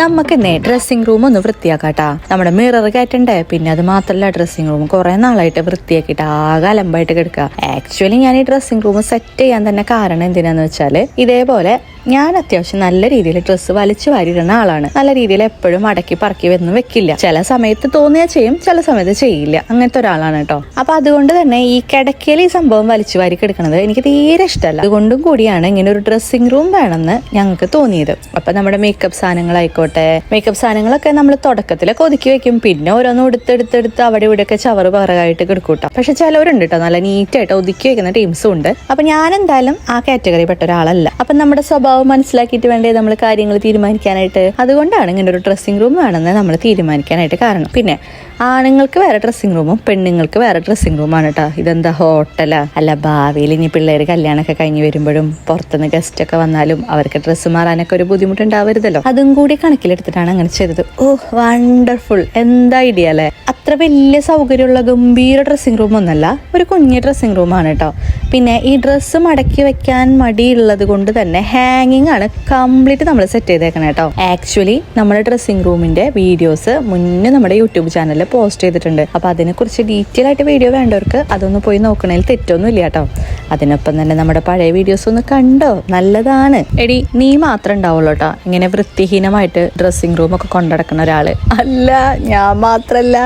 നമുക്ക് എന്നേ dressing room ഒന്ന് വൃത്തിയാക്കാട്ടാ. നമ്മുടെ മിറർ കയറ്റണ്ടേ? പിന്നെ അത് മാത്രല്ല ഡ്രസ്സിംഗ് റൂം കുറെ നാളായിട്ട് വൃത്തിയാക്കിയിട്ട് ആകെ അലമ്പായിട്ട് കിടക്കുക. ആക്ച്വലി ഞാൻ ഈ ഡ്രസ്സിംഗ് റൂം സെറ്റ് ചെയ്യാൻ തന്നെ കാരണം എന്തിനാന്ന് വെച്ചാൽ ഇതേപോലെ ഞാൻ അത്യാവശ്യം നല്ല രീതിയിൽ ഡ്രസ്സ് വലിച്ചു വാരിടുന്ന ആളാണ്. നല്ല രീതിയിൽ എപ്പോഴും അടക്കി പറക്കി വരുന്നു വെക്കില്ല ചില സമയത്ത് തോന്നിയാൽ ചെയ്യും ചില സമയത്ത് ചെയ്യില്ല. അങ്ങനത്തെ ഒരാളാണ് കേട്ടോ. അപ്പൊ അതുകൊണ്ട് തന്നെ ഈ കിടക്കയിൽ ഈ സംഭവം വലിച്ചു വാരി കിടക്കുന്നത് എനിക്ക് തീരെ ഇഷ്ടമല്ല. അതുകൊണ്ടും കൂടിയാണ് ഇങ്ങനെ ഒരു ഡ്രസ്സിംഗ് റൂം വേണമെന്ന് ഞങ്ങൾക്ക് തോന്നിയത്. അപ്പൊ നമ്മുടെ മേക്കപ്പ് സാധനങ്ങളായിക്കോട്ടെ മേക്കപ്പ് സാധനങ്ങളൊക്കെ നമ്മൾ തുടക്കത്തിലൊക്കെ ഒതുക്കി വെക്കും. പിന്നെ ഓരോന്നും എടുത്തെടുത്തെടുത്ത് അവിടെ ഇവിടെയൊക്കെ ചവറ് പറകായിട്ട് കിടക്കൂട്ടോ. പക്ഷെ ചിലവരുണ്ട് കേട്ടോ നല്ല നീറ്റായിട്ട് ഒതുക്കി വെക്കുന്ന ടീംസും ഉണ്ട്. അപ്പൊ ഞാൻ എന്തായാലും ആ കാറ്റഗറി പെട്ട ഒരാളല്ല. അപ്പൊ നമ്മുടെ സ്വഭാവം മനസ്സിലാക്കിയിട്ട് വേണ്ടേ നമ്മൾ കാര്യങ്ങൾ തീരുമാനിക്കാനായിട്ട്? അതുകൊണ്ടാണ് ഇങ്ങനെ ഒരു ഡ്രസ്സിംഗ് റൂം വേണമെന്ന് നമ്മൾ തീരുമാനിക്കാനായിട്ട് കാരണം. പിന്നെ ആണുങ്ങൾക്ക് വേറെ ഡ്രസ്സിംഗ് റൂമും പെണ്ണുങ്ങൾക്ക് വേറെ ഡ്രസ്സിംഗ് റൂമാണ് കേട്ടോ ഇതെന്താ ഹോട്ടലാ അല്ല ഭാവിയിൽ ഇനി പിള്ളേർ കല്യാണമൊക്കെ കഴിഞ്ഞ് വരുമ്പോഴും പുറത്തുനിന്ന് ഗസ്റ്റ് ഒക്കെ വന്നാലും അവർക്ക് ഡ്രസ്സ് മാറാനൊക്കെ ഒരു ബുദ്ധിമുട്ടുണ്ടാവരുതല്ലോ. അതും കൂടി കണക്കിലെടുത്തിട്ടാണ് അങ്ങനെ ചെയ്തത്. ഓ വണ്ടർഫുൾ എന്താ ഐഡിയ അല്ലേ? അത്ര വലിയ സൗകര്യമുള്ള ഗംഭീര ഡ്രസ്സിംഗ് റൂം ഒന്നല്ല ഒരു കുഞ്ഞ് ഡ്രസ്സിംഗ് റൂമാണ് കേട്ടോ പിന്നെ ഈ ഡ്രസ്സ് മടക്കി വെക്കാൻ മടിയുള്ളത് കൊണ്ട് തന്നെ ഹാങ്ങിങ് ആണ് കംപ്ലീറ്റ് നമ്മൾ സെറ്റ് ചെയ്തേക്കണം കേട്ടോ ആക്ച്വലി നമ്മുടെ ഡ്രസ്സിംഗ് റൂമിന്റെ വീഡിയോസ് മുന്നേ നമ്മുടെ യൂട്യൂബ് ചാനലിൽ പോസ്റ്റ് ചെയ്തിട്ടുണ്ട്. അപ്പൊ അതിനെക്കുറിച്ച് ഡീറ്റെയിൽ ആയിട്ട് വീഡിയോ വേണ്ടവർക്ക് അതൊന്ന് പോയി നോക്കണേൽ തെറ്റൊന്നും ഇല്ല കേട്ടോ അതിനൊപ്പം തന്നെ നമ്മുടെ പഴയ വീഡിയോസ് ഒന്ന് കണ്ടോ? നല്ലതാണ്. എടി നീ മാത്രം ഉണ്ടാവുള്ളൂ കേട്ടോ ഇങ്ങനെ വൃത്തിഹീനമായിട്ട് ഡ്രസ്സിംഗ് റൂം ഒക്കെ കൊണ്ടടക്കുന്ന ഒരാൾ. അല്ല ഞാൻ മാത്രല്ല.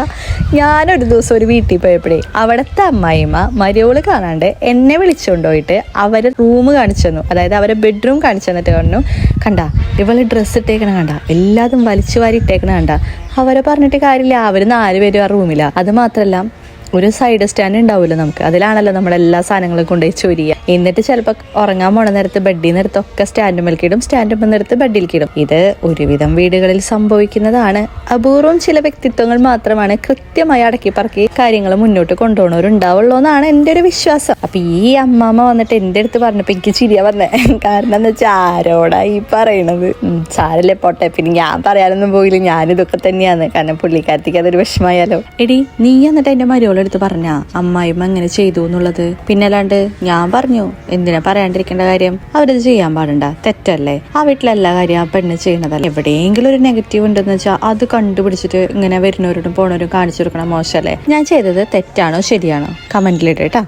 ഞാനൊരു ദിവസം ഒരു വീട്ടിൽ പോയപ്പോഴേ അവിടുത്തെ അമ്മായിമ്മ മരിയോൾ കാണാണ്ട് എന്നെ വിളിച്ചുകൊണ്ടുപോയിട്ട് അവരെ റൂം കാണിച്ചു തന്നു. അതായത് അവരെ ബെഡ്റൂം കാണിച്ചു തന്നിട്ട് പറഞ്ഞു കണ്ട ഇവൾ ഡ്രസ്സ് ഇട്ടേക്കണ കണ്ട എല്ലാതും വലിച്ചു വാരി ഇട്ടേക്കണ കണ്ട. അവരെ പറഞ്ഞിട്ട് കാര്യമില്ല. അവർ നാല് പേരും ആ റൂമില്ല അത് മാത്രല്ല ഒരു സൈഡ് സ്റ്റാൻഡ് ഉണ്ടാവില്ല നമുക്ക്? അതിലാണല്ലോ നമ്മൾ എല്ലാ സാധനങ്ങളും കൊണ്ടുപോയി ചൊരിയുക എന്നിട്ട് ചിലപ്പോൾ ഉറങ്ങാൻ പോണ നേരത്ത് ബെഡിൽ സ്റ്റാൻഡ് മേൽക്കിടും സ്റ്റാൻഡ് നിരത്ത് ബെഡിൽക്കിടും ഇത് ഒരുവിധം വീടുകളിൽ സംഭവിക്കുന്നതാണ്. അപൂർവം ചില വ്യക്തിത്വങ്ങൾ മാത്രമാണ് കൃത്യമായി അടക്കി പറക്കി കാര്യങ്ങൾ മുന്നോട്ട് കൊണ്ടുപോകണവരുണ്ടാവുള്ളൂ എന്നാണ് എന്റെ ഒരു വിശ്വാസം. അപ്പൊ ഈ അമ്മാമ്മ വന്നിട്ട് എന്റെ അടുത്ത് പറഞ്ഞപ്പോ എനിക്ക് ചിരിയ പറഞ്ഞേ കാരണം എന്ന് വെച്ചാൽ ആരോടാ ഈ പറയണത്? സാരല്ലേ പോട്ടെ. പിന്നെ ഞാൻ പറയാനൊന്നും പോയില്ല. ഞാനിതൊക്കെ തന്നെയാണ്. കാരണം പുള്ളിക്കാരത്തേക്ക് അതൊരു വിഷമായാലോ എടി നീ എന്നിട്ട് എന്റെ മരുവളെടുത്ത് പറഞ്ഞ അമ്മായിമ്മ എങ്ങനെ ചെയ്തു എന്നുള്ളത്. പിന്നെ അല്ലാണ്ട് ഞാൻ പറഞ്ഞു എന്തിനാ പറയാണ്ടിരിക്കേണ്ട കാര്യം? അവരത് ചെയ്യാൻ പാടണ്ട. തെറ്റല്ലേ? ആ വീട്ടിലെ എല്ലാ കാര്യം ആ പെണ്ണ് ചെയ്യണതല്ല എവിടെയെങ്കിലും ഒരു നെഗറ്റീവ് ഉണ്ടെന്ന് വെച്ചാൽ അത് കണ്ടുപിടിച്ചിട്ട് ഇങ്ങനെ വരുന്നവരോടും പോണവരും കാണിച്ചു കൊടുക്കണം മോശമല്ലേ ഞാൻ ചെയ്തത് തെറ്റാണോ ശരിയാണോ? കമന്റിലിട്ട് കേട്ടോ.